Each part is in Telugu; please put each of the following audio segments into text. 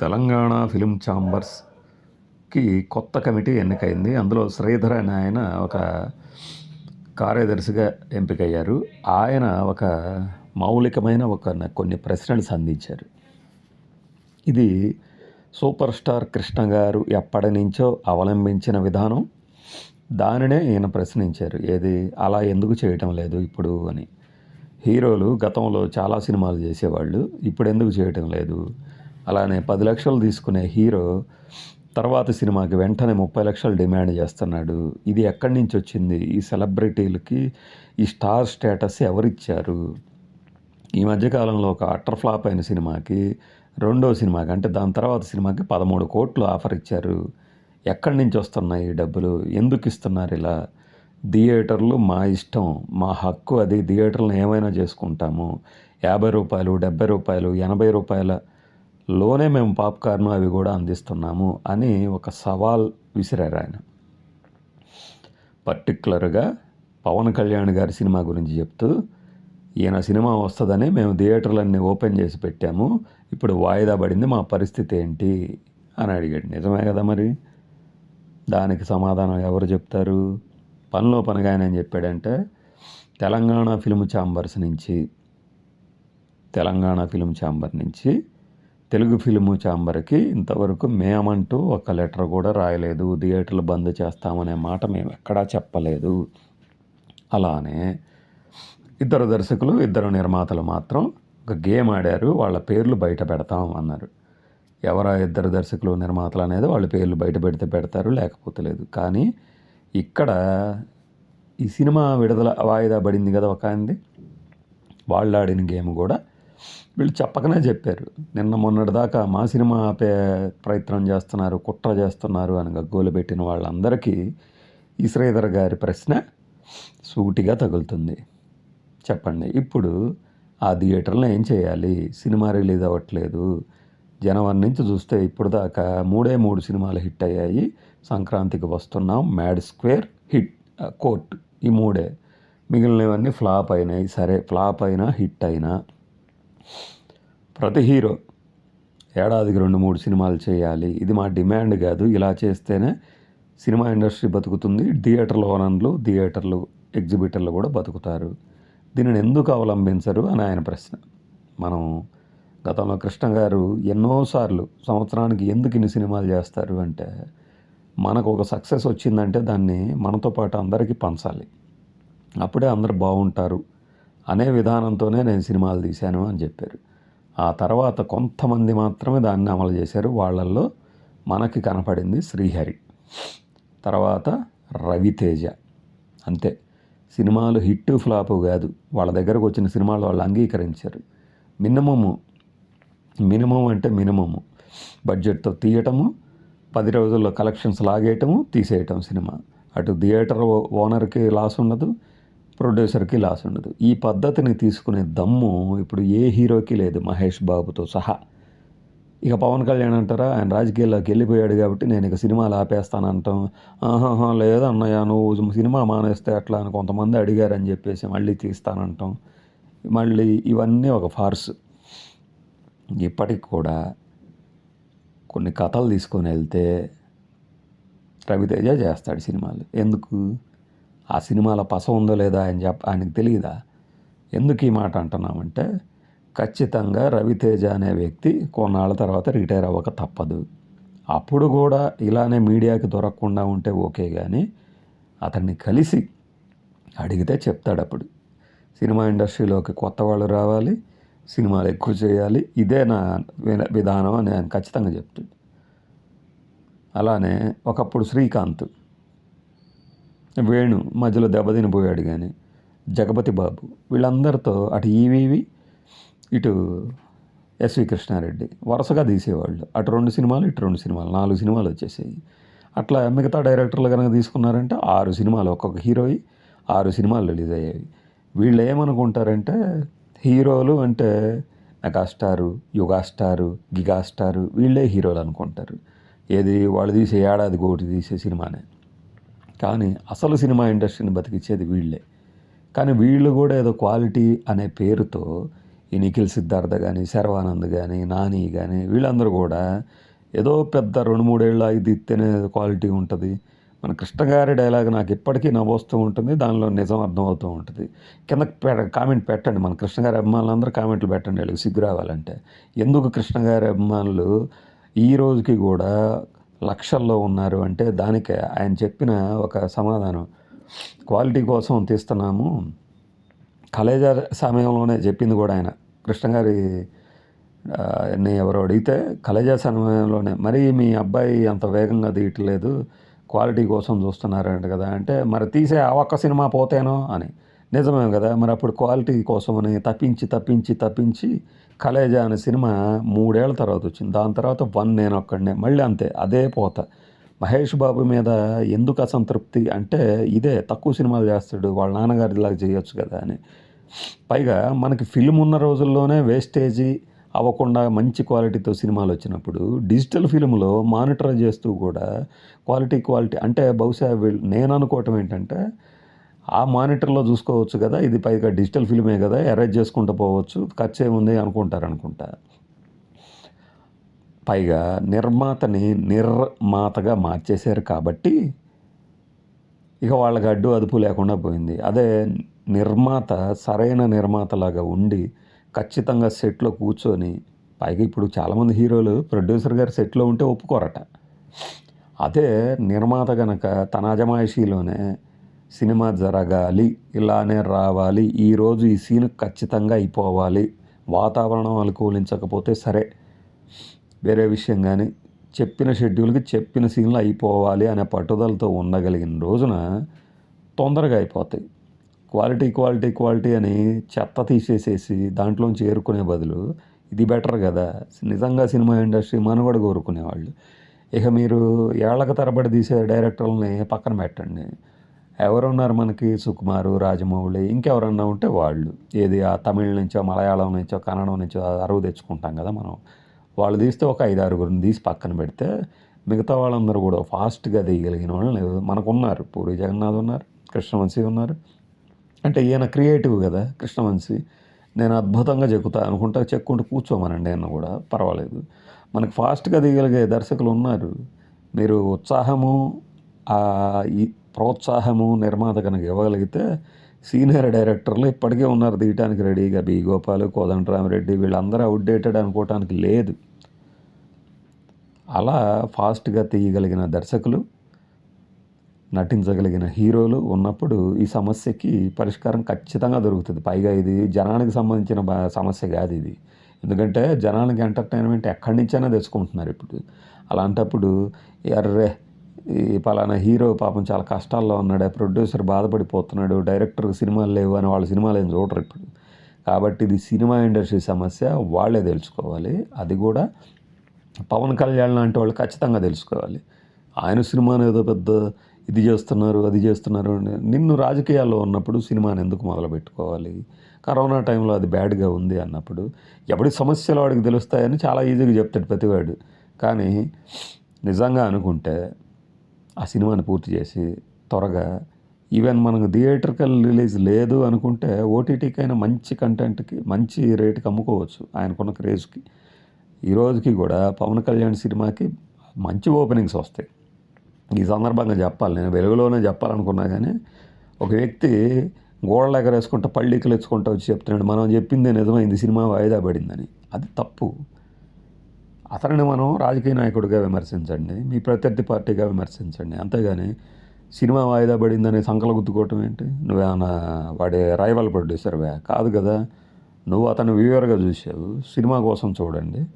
తెలంగాణ ఫిలిం ఛాంబర్స్కి కొత్త కమిటీ ఎన్నికైంది. అందులో శ్రీధర్ అనే ఆయన ఒక కార్యదర్శిగా ఎంపికయ్యారు. ఆయన ఒక మౌలికమైన ఒక కొన్ని ప్రశ్నలు సంధించారు. ఇది సూపర్ స్టార్ కృష్ణ గారు ఎప్పటి నుంచో అవలంబించిన విధానం. దానినే ఈయన ప్రశ్నించారు. ఏది? అలా ఎందుకు చేయటం లేదు ఇప్పుడు అని. హీరోలు గతంలో చాలా సినిమాలు చేసేవాళ్ళు ఇప్పుడు ఎందుకు చేయటం లేదు? అలానే పది లక్షలు తీసుకునే హీరో తర్వాత సినిమాకి వెంటనే ముప్పై లక్షలు డిమాండ్ చేస్తున్నాడు. ఇది ఎక్కడి నుంచి వచ్చింది? ఈ సెలబ్రిటీలకి ఈ స్టార్ స్టేటస్ ఎవరిచ్చారు? ఈ మధ్యకాలంలో ఒక అట్టర్ ఫ్లాప్ అయిన సినిమాకి రెండో సినిమాకి అంటే దాని తర్వాత సినిమాకి పదమూడు కోట్లు ఆఫర్ ఇచ్చారు ఎక్కడి నుంచి వస్తున్నాయి ఈ డబ్బులు? ఎందుకు ఇస్తున్నారు ఇలా? థియేటర్లు మా ఇష్టం మా హక్కు అది. థియేటర్లను ఏమైనా చేసుకుంటాము. యాభై రూపాయలు డెబ్బై రూపాయలు ఎనభై రూపాయల లోనే మేము పాప్కార్న్ అవి కూడా అందిస్తున్నాము అని ఒక సవాల్ విసిరారు ఆయన. పర్టికులర్గా పవన్ కళ్యాణ్ గారి సినిమా గురించి చెప్తూ ఈయన సినిమా వస్తుందని మేము థియేటర్లన్నీ ఓపెన్ చేసి పెట్టాము ఇప్పుడు వాయిదా పడింది మా పరిస్థితి ఏంటి? అని అడిగాడు. నిజమే కదా మరి? దానికి సమాధానం ఎవరు చెప్తారు? పనిలో పనిగా ఆయన చెప్పాడంటే తెలంగాణ ఫిల్మ్ ఛాంబర్స్ నుంచి తెలంగాణ ఫిల్మ్ ఛాంబర్ నుంచి తెలుగు ఫిలిము ఛాంబర్కి ఇంతవరకు మేమంటూ ఒక లెటర్ కూడా రాయలేదు. థియేటర్లు బంద్ చేస్తామనే మాట మేము ఎక్కడా చెప్పలేదు. అలానే ఇద్దరు దర్శకులు ఇద్దరు నిర్మాతలు మాత్రం ఒక గేమ్ ఆడారు. వాళ్ళ పేర్లు బయట పెడతాం అన్నారు. ఎవరా ఇద్దరు దర్శకులు నిర్మాతలు అనేది వాళ్ళ పేర్లు బయట పెడితే పెడతారు లేకపోతే లేదు. కానీ ఇక్కడ ఈ సినిమా విడుదల వాయిదా పడింది కదా ఒక ఆయనది. వాళ్ళు ఆడిన గేమ్ కూడా వీళ్ళు చెప్పకనే చెప్పారు. నిన్న మొన్నటి దాకా మా సినిమా ఆపే ప్రయత్నం చేస్తున్నారు కుట్ర చేస్తున్నారు అని గగ్గోలు పెట్టిన వాళ్ళందరికీ ఈ శ్రీధర్ గారి ప్రశ్న సూటిగా తగులుతుంది. చెప్పండి ఇప్పుడు ఆ థియేటర్లో ఏం చేయాలి? సినిమా రిలీజ్ అవ్వట్లేదు. జనవరి నుంచి చూస్తే ఇప్పుడు దాకా మూడే మూడు సినిమాలు హిట్ అయ్యాయి. సంక్రాంతికి వస్తున్నాం మ్యాడ్ స్క్వేర్ హిట్ కోర్ట్ ఈ మూడే. మిగిలినవన్నీ ఫ్లాప్ అయినాయి. సరే ఫ్లాప్ అయినా హిట్ అయినా ప్రతి హీరో ఏడాదికి రెండు మూడు సినిమాలు చేయాలి. ఇది మా డిమాండ్ కాదు. ఇలా చేస్తేనే సినిమా ఇండస్ట్రీ బతుకుతుంది. థియేటర్ల ఓనర్లు థియేటర్లు ఎగ్జిబిటర్లు కూడా బతుకుతారు. దీనిని ఎందుకు అవలంబించరు అని ఆయన ప్రశ్న. మనం గతంలో కృష్ణ గారు ఎన్నోసార్లు సంవత్సరానికి ఎందుకు ఇన్ని సినిమాలు చేస్తారు అంటే మనకు ఒక సక్సెస్ వచ్చిందంటే దాన్ని మనతో పాటు అందరికీ పంచాలి. అప్పుడే అందరు బాగుంటారు. అనే విధానంతోనే నేను సినిమాలు తీశాను అని చెప్పారు. ఆ తర్వాత కొంతమంది మాత్రమే దాన్ని అమలు చేశారు. వాళ్ళల్లో మనకి కనపడింది శ్రీహరి. తర్వాత రవితేజ. అంతే. సినిమాలు హిట్ ఫ్లాప్ కాదు. వాళ్ళ దగ్గరకు వచ్చిన సినిమాలు వాళ్ళు అంగీకరించారు. మినిమము మినిమం అంటే మినిమము. బడ్జెట్తో తీయటము పది రోజుల్లో కలెక్షన్స్ లాగేయటము తీసేయటం సినిమా. అటు థియేటర్ ఓనర్కి లాస్ ఉండదు. ప్రొడ్యూసర్కి లాస్ ఉండదు. ఈ పద్ధతిని తీసుకునే దమ్ము ఇప్పుడు ఏ హీరోకి లేదు. మహేష్ బాబుతో సహా. ఇక పవన్ కళ్యాణ్ అంటారా? ఆయన రాజకీయాల్లోకి వెళ్ళిపోయాడు కాబట్టి నేను ఇక సినిమాలు ఆపేస్తాను అంటాం ఆహాహా లేదు అన్నయ్య నువ్వు సినిమా మానేస్తే అట్లా అని కొంతమంది అడిగారని చెప్పేసి మళ్ళీ తీస్తానంటాం. మళ్ళీ ఇవన్నీ ఒక ఫార్స్. ఇప్పటికి కూడా కొన్ని కథలు తీసుకొని వెళ్తే రవితేజ చేస్తాడు సినిమాలు. ఎందుకు? ఆ సినిమాల పస ఉందో లేదా అని చెప్ప ఆయనకు తెలియదా ఎందుకు ఈ మాట అంటున్నామంటే ఖచ్చితంగా రవితేజ అనే వ్యక్తి కొన్నాళ్ళ తర్వాత రిటైర్ అవ్వక తప్పదు. అప్పుడు కూడా ఇలానే మీడియాకి దొరకకుండా ఉంటే ఓకే కానీ అతన్ని కలిసి అడిగితే చెప్తాడు అప్పుడు. సినిమా ఇండస్ట్రీలోకి కొత్త వాళ్ళు రావాలి సినిమాలు ఎక్కువ చేయాలి ఇదే నా విధానం అని ఆయన ఖచ్చితంగా చెప్తాడు. అలానే ఒకప్పుడు శ్రీకాంత్ వేణు మధ్యలో దెబ్బతినిపోయాడు కానీ జగపతి బాబు వీళ్ళందరితో అటు ఈవీవి ఇటు ఎస్వి కృష్ణారెడ్డి వరుసగా తీసేవాళ్ళు. అటు రెండు సినిమాలు ఇటు రెండు సినిమాలు నాలుగు సినిమాలు వచ్చేసాయి. అట్లా మిగతా డైరెక్టర్లు కనుక తీసుకున్నారంటే ఆరు సినిమాలు ఒక్కొక్క హీరోయి ఆరు సినిమాలు రిలీజ్ అయ్యాయి. వీళ్ళు ఏమనుకుంటారంటే హీరోలు అంటే మెగాస్టారు యుగాస్టారు గిగాస్టారు వీళ్ళే హీరోలు అనుకుంటారు. ఏది వాళ్ళు తీసే ఏడాది ఒకటి తీసే సినిమానే. కానీ అసలు సినిమా ఇండస్ట్రీని బతికిచ్చేది వీళ్ళే. కానీ వీళ్ళు కూడా ఏదో క్వాలిటీ అనే పేరుతో ఈ నిఖిల్ సిద్ధార్థ కానీ శర్వానంద్ కానీ నాని కానీ వీళ్ళందరూ కూడా ఏదో పెద్ద రెండు మూడేళ్ళు ఐదు ఇస్తేనే క్వాలిటీ ఉంటుంది. మన కృష్ణగారి డైలాగ్ నాకు ఇప్పటికీ నవ్వొస్తూ ఉంటుంది దానిలో నిజం అర్థమవుతూ ఉంటుంది. కింద పె- కామెంట్ పెట్టండి మన కృష్ణగారి అభిమానులందరూ కామెంట్లు పెట్టండి వీళ్ళకి సిగ్గు రావాలంటే. ఎందుకు కృష్ణగారి అభిమానులు ఈ రోజుకి కూడా లక్షల్లో ఉన్నారు అంటే దానికి ఆయన చెప్పిన ఒక సమాధానం. క్వాలిటీ కోసం తీస్తున్నాము. కలేజా సమయంలోనే చెప్పింది కూడా ఆయన. కృష్ణ గారి నేను ఎవరో అడిగితే కలేజా సమయంలోనే మరి మీ అబ్బాయి అంత వేగంగా తీయట్లేదు క్వాలిటీ కోసం చూస్తున్నారంట కదా అంటే మరి తీసే ఆ ఒక్క సినిమా పోతేనో అని. నిజమే కదా? మరి అప్పుడు క్వాలిటీ కోసమని తప్పించి తప్పించి తప్పించి కలేజా అనే సినిమా మూడేళ్ళ తర్వాత వచ్చింది. దాని తర్వాత వన్ నేను ఒక్కడనే. మళ్ళీ అంతే అదే పోత. మహేష్ బాబు మీద ఎందుకు అసంతృప్తి అంటే ఇదే తక్కువ సినిమాలు చేస్తాడు వాళ్ళ నాన్నగారి ఇలాగ చేయొచ్చు కదా అని. పైగా మనకి ఫిల్మ్ ఉన్న రోజుల్లోనే వేస్టేజీ అవ్వకుండా మంచి క్వాలిటీతో సినిమాలు వచ్చినప్పుడు డిజిటల్ ఫిల్మ్లో మానిటర్ చేస్తూ కూడా క్వాలిటీ క్వాలిటీ అంటే బహుశా వీళ్ళు నేను అనుకోవటం ఏంటంటే ఆ మానిటర్లో చూసుకోవచ్చు కదా. ఇది పైగా డిజిటల్ ఫిల్మే కదా. అరేంజ్ చేసుకుంటూ పోవచ్చు. ఖర్చు ఏముంది అనుకుంటారు అనుకుంటా. పైగా నిర్మాతని నిర్మాతగా మార్చేశారు కాబట్టి ఇక వాళ్ళకి అడ్డు అదుపు లేకుండా పోయింది. అదే నిర్మాత సరైన నిర్మాతలాగా ఉండి ఖచ్చితంగా సెట్లో కూర్చొని పైగా ఇప్పుడు చాలామంది హీరోలు ప్రొడ్యూసర్ గారు సెట్లో ఉంటే ఒప్పుకోరట. అదే నిర్మాత గనక తన అజమాయిషీలోనే సినిమా జరగాలి ఇలానే రావాలి ఈరోజు ఈ సీన్ ఖచ్చితంగా అయిపోవాలి వాతావరణం అనుకూలించకపోతే సరే. వేరే విషయం కానీ చెప్పిన షెడ్యూల్కి చెప్పిన సీన్లు అయిపోవాలి అనే పట్టుదలతో ఉండగలిగిన రోజున తొందరగా అయిపోతాయి. క్వాలిటీ క్వాలిటీ క్వాలిటీ అని చెత్త తీసేసేసి దాంట్లోంచి ఏరుకునే బదులు ఇది బెటర్ కదా. నిజంగా సినిమా ఇండస్ట్రీ మనుగడ కోరుకునేవాళ్ళు. ఇక మీరు ఏళ్ళక తరబడి తీసే డైరెక్టర్లని పక్కన పెట్టండి. ఎవరున్నారు మనకి? సుకుమారు రాజమౌళి ఇంకెవరన్నా ఉంటే వాళ్ళు. ఏది ఆ తమిళ నుంచో మలయాళం నుంచో కన్నడం నుంచో అరువు తెచ్చుకుంటాం కదా మనం. వాళ్ళు తీస్తే ఒక ఐదు ఆరుగురిని తీసి పక్కన పెడితే మిగతా వాళ్ళందరూ కూడా ఫాస్ట్గా తీయగలిగిన వాళ్ళు లేదు. మనకు ఉన్నారు పూరి జగన్నాథ్ ఉన్నారు కృష్ణవంశీ ఉన్నారు. అంటే ఈయన క్రియేటివ్ కదా కృష్ణవంశీ. నేను అద్భుతంగా చెక్కుతా అనుకుంటా చెక్కుంటూ కూర్చోమనండి ఆయన కూడా. పర్వాలేదు. మనకు ఫాస్ట్గా దిగలిగే దర్శకులు ఉన్నారు. మీరు ఉత్సాహము ఈ ప్రోత్సాహము నిర్మాత కనుక ఇవ్వగలిగితే సీనియర్ డైరెక్టర్లు ఇప్పటికే ఉన్నారు తీయటానికి రెడీగా. బి. గోపాల్ కోదండరామిరెడ్డి వీళ్ళందరూ అవుట్డేటెడ్ అనుకోవటానికి లేదు. అలా ఫాస్ట్గా తీయగలిగిన దర్శకులు నటించగలిగిన హీరోలు ఉన్నప్పుడు ఈ సమస్యకి పరిష్కారం ఖచ్చితంగా దొరుకుతుంది. పైగా ఇది జనానికి సంబంధించిన సమస్య కాదు ఇది. ఎందుకంటే జనానికి ఎంటర్టైన్మెంట్ ఎక్కడి నుంచైనా తెచ్చుకుంటున్నారు ఇప్పుడు. అలాంటప్పుడు ఎర్రే ఈ పలానా హీరో పాపం చాలా కష్టాల్లో ఉన్నాడు. ప్రొడ్యూసర్ బాధపడిపోతున్నాడు. డైరెక్టర్ సినిమాలు లేవు అని వాళ్ళ సినిమాలు ఏం చూడరు ఇప్పుడు. కాబట్టి ఇది సినిమా ఇండస్ట్రీ సమస్య. వాళ్ళే తెలుసుకోవాలి. అది కూడా పవన్ కళ్యాణ్ లాంటి వాళ్ళు ఖచ్చితంగా తెలుసుకోవాలి. ఆయన సినిమాను ఏదో పెద్ద ఇది చేస్తున్నారు అది చేస్తున్నారు అని. నిన్ను రాజకీయాల్లో ఉన్నప్పుడు సినిమాని ఎందుకు మొదలు పెట్టుకోవాలి కరోనా టైంలో అది బ్యాడ్గా ఉంది అన్నప్పుడు ఎవడి సమస్యలు వాడికి తెలుస్తాయని చాలా ఈజీగా చెప్తాడు ప్రతివాడు. కానీ నిజంగా అనుకుంటే ఆ సినిమాని పూర్తి చేసి త్వరగా ఈవెన్ మనకు థియేటర్కల్ రిలీజ్ లేదు అనుకుంటే ఓటీటీకైనా మంచి కంటెంట్కి మంచి రేటుకి అమ్ముకోవచ్చు ఆయనకున్న క్రేజ్కి. ఈ రోజుకి కూడా పవన్ కళ్యాణ్ సినిమాకి మంచి ఓపెనింగ్స్ వస్తాయి. ఈ సందర్భంగా చెప్పాలి నేను వెలుగులోనే చెప్పాలనుకున్నా కానీ ఒక వ్యక్తి గోడలు ఎగరేసుకుంటా పళ్ళికలు ఎచ్చుకుంటా వచ్చి చెప్తున్నాడు మనం చెప్పిందే నిజమైంది సినిమా వాయిదా పడిందని. అది తప్పు. అతనిని మనం రాజకీయ నాయకుడిగా విమర్శించండి మీ ప్రత్యర్థి పార్టీగా విమర్శించండి. అంతేగాని సినిమా వాయిదా పడిందని సంకల గుద్దుకోవటం ఏంటి? నువ్వేమన్నా వాడి రైవల్ ప్రొడ్యూసర్వే కాదు కదా. నువ్వు అతను వ్యూవర్గా చూసావు. సినిమా కోసం చూడండి.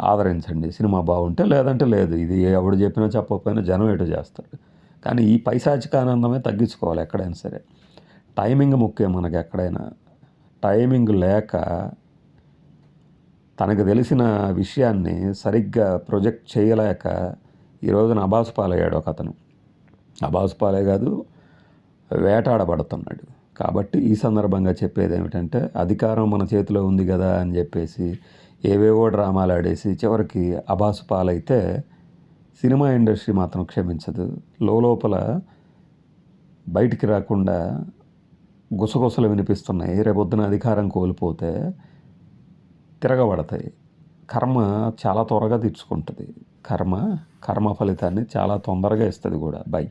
ఆదరించండి. సినిమా బాగుంటే లేదంటే లేదు. ఇది ఎవడు చెప్పినా చెప్పకపోయినా జనం ఎటు చేస్తారు. కానీ ఈ పైశాచిక ఆనందమే తగ్గించుకోవాలి ఎక్కడైనా సరే. టైమింగ్ ముఖ్యం మనకి ఎక్కడైనా. టైమింగ్ లేక తనకు తెలిసిన విషయాన్ని సరిగ్గా ప్రొజెక్ట్ చేయలేక ఈ రోజున అబాసు పాలయ్యాడు ఒక అతను అబాసు పాలే కాదు వేటాడబడుతున్నాడు. కాబట్టి ఈ సందర్భంగా చెప్పేది ఏమిటంటే అధికారం మన చేతిలో ఉంది కదా అని చెప్పేసి ఏవేవో డ్రామాలు ఆడేసి చివరికి అబాసు పాలైతే సినిమా ఇండస్ట్రీ మాత్రం క్షమించదు. లోపల బయటికి రాకుండా గుసగుసలు వినిపిస్తున్నాయి. రేపొద్దున అధికారం కోల్పోతే తిరగబడతాయి. కర్మ చాలా త్వరగా తీర్చుకుంటుంది. కర్మ కర్మ ఫలితాన్ని చాలా తొందరగా ఇస్తుంది కూడా. బై.